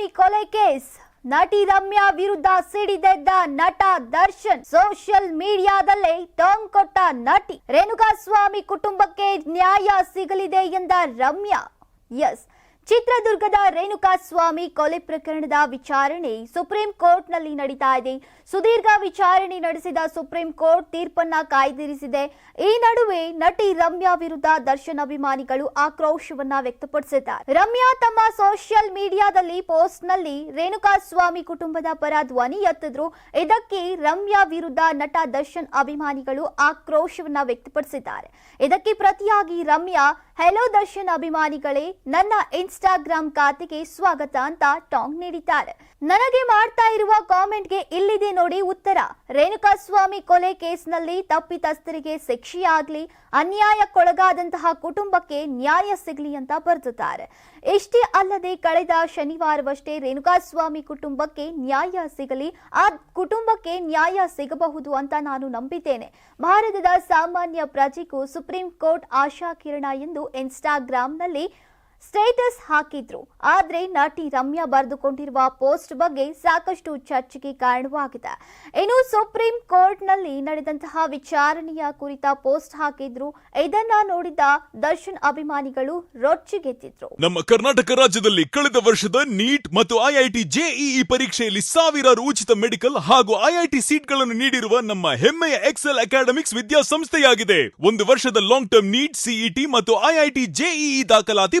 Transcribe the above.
Academy ಕೊಲೆ case. ನಟಿ ರಮ್ಯಾ ವಿರುದ್ಧ ಸಿಡಿದೆದ್ದ ನಟ ದರ್ಶನ್ ಸೋಷಿಯಲ್ ಮೀಡಿಯಾದಲ್ಲೇ ಟಾಂಗ್ ಕೊಟ್ಟ ನಟಿ ರೇಣುಕಾಸ್ವಾಮಿ ಕುಟುಂಬಕ್ಕೆ ನ್ಯಾಯ ಸಿಗಲಿದೆ ಎಂದ ರಮ್ಯಾ. ಎಸ್. ಚಿತ್ರದುರ್ಗದ ರೇಣುಕಾಸ್ವಾಮಿ ಕೊಲೆ ಪ್ರಕರಣದ ವಿಚಾರಣೆ ಸುಪ್ರೀಂ ಕೋರ್ಟ್ನಲ್ಲಿ ನಡೀತಾ ಇದೆ. ಸುದೀರ್ಘ ವಿಚಾರಣೆ ನಡೆಸಿದ ಸುಪ್ರೀಂ ಕೋರ್ಟ್ ತೀರ್ಪನ್ನ ಕಾಯ್ದಿರಿಸಿದೆ. ಈ ನಡುವೆ ನಟಿ ರಮ್ಯಾ ವಿರುದ್ಧ ದರ್ಶನ್ ಅಭಿಮಾನಿಗಳು ಆಕ್ರೋಶವನ್ನ ವ್ಯಕ್ತಪಡಿಸಿದ್ದಾರೆ. ರಮ್ಯಾ ತಮ್ಮ ಸೋಷಿಯಲ್ ಮೀಡಿಯಾದಲ್ಲಿ ಪೋಸ್ಟ್ನಲ್ಲಿ ರೇಣುಕಾಸ್ವಾಮಿ ಕುಟುಂಬದ ಪರ ಧ್ವನಿ ಎತ್ತಿದ್ರು. ಇದಕ್ಕೆ ರಮ್ಯಾ ವಿರುದ್ಧ ನಟ ದರ್ಶನ್ ಅಭಿಮಾನಿಗಳು ಆಕ್ರೋಶವನ್ನ ವ್ಯಕ್ತಪಡಿಸಿದ್ದಾರೆ. ಇದಕ್ಕೆ ಪ್ರತಿಯಾಗಿ ರಮ್ಯಾ ಹೆಲೋ ದರ್ಶನ್ ಅಭಿಮಾನಿಗಳೇ, ನನ್ನ ಇನ್ಸ್ಟಾಗ್ರಾಂ ಖಾತೆಗೆ ಸ್ವಾಗತ ಅಂತ ಟಾಂಗ್ ನೀಡಿದ್ದಾರೆ. ನನಗೆ ಮಾಡ್ತಾ ಇರುವ ಕಾಮೆಂಟ್ಗೆ ಇಲ್ಲಿದೆ ನೋಡಿ ಉತ್ತರ. ರೇಣುಕಾಸ್ವಾಮಿ ಕೊಲೆ ಕೇಸ್ನಲ್ಲಿ ತಪ್ಪಿತಸ್ಥರಿಗೆ ಶಿಕ್ಷೆಯಾಗ್ಲಿ, ಅನ್ಯಾಯಕ್ಕೊಳಗಾದಂತಹ ಕುಟುಂಬಕ್ಕೆ ನ್ಯಾಯ ಸಿಗಲಿ ಅಂತ ಬರೆದಿದ್ದಾರೆ. ಇಷ್ಟೇ ಅಲ್ಲದೆ ಕಳೆದ ಶನಿವಾರವಷ್ಟೇ ರೇಣುಕಾಸ್ವಾಮಿ ಕುಟುಂಬಕ್ಕೆ ನ್ಯಾಯ ಸಿಗಲಿ, ಆ ಕುಟುಂಬಕ್ಕೆ ನ್ಯಾಯ ಸಿಗಬಹುದು ಅಂತ ನಾನು ನಂಬಿದ್ದೇನೆ. ಭಾರತದ ಸಾಮಾನ್ಯ ಪ್ರಜೆಗೂ ಸುಪ್ರೀಂ ಕೋರ್ಟ್ ಆಶಾ ಕಿರಣ ಎಂದು ಇನ್ಸ್ಟಾಗ್ರಾಂನಲ್ಲಿ ಸ್ಟೇಟಸ್ ಹಾಕಿದ್ರು. ಆದ್ರೆ ನಟಿ ರಮ್ಯಾ ಬರೆದುಕೊಂಡಿರುವ ಪೋಸ್ಟ್ ಬಗ್ಗೆ ಸಾಕಷ್ಟು ಚರ್ಚೆಗೆ ಕಾರಣವಾಗಿದೆ. ಇನ್ನು ಸುಪ್ರೀಂ ಕೋರ್ಟ್ನಲ್ಲಿ ನಡೆದಂತಹ ವಿಚಾರಣೆಯ ಕುರಿತ ಪೋಸ್ಟ್ ಹಾಕಿದ್ರು. ಇದನ್ನ ನೋಡಿದ ದರ್ಶನ್ ಅಭಿಮಾನಿಗಳು ರೊಚ್ಚಿಗೆದ್ದಿದ್ರು ನಮ್ಮ ಕರ್ನಾಟಕ ರಾಜ್ಯದಲ್ಲಿ ಕಳೆದ ವರ್ಷದ ನೀಟ್ ಮತ್ತು ಐಐಟಿ ಜೆಇಇ ಪರೀಕ್ಷೆಯಲ್ಲಿ ಸಾವಿರಾರು ಉಚಿತ ಮೆಡಿಕಲ್ ಹಾಗೂ ಐಐಟಿ ಸೀಟ್ಗಳನ್ನು ನೀಡಿರುವ ನಮ್ಮ ಹೆಮ್ಮೆಯ ಎಕ್ಸೆಲ್ ಅಕಾಡೆಮಿಕ್ಸ್ ವಿದ್ಯಾಸಂಸ್ಥೆಯಾಗಿದೆ. ಒಂದು ವರ್ಷದ ಲಾಂಗ್ ಟರ್ಮ್ ನೀಟ್, ಸಿಇಟಿ ಮತ್ತು ಐಐಟಿ ಜೆಇಇ ದಾಖಲಾತಿ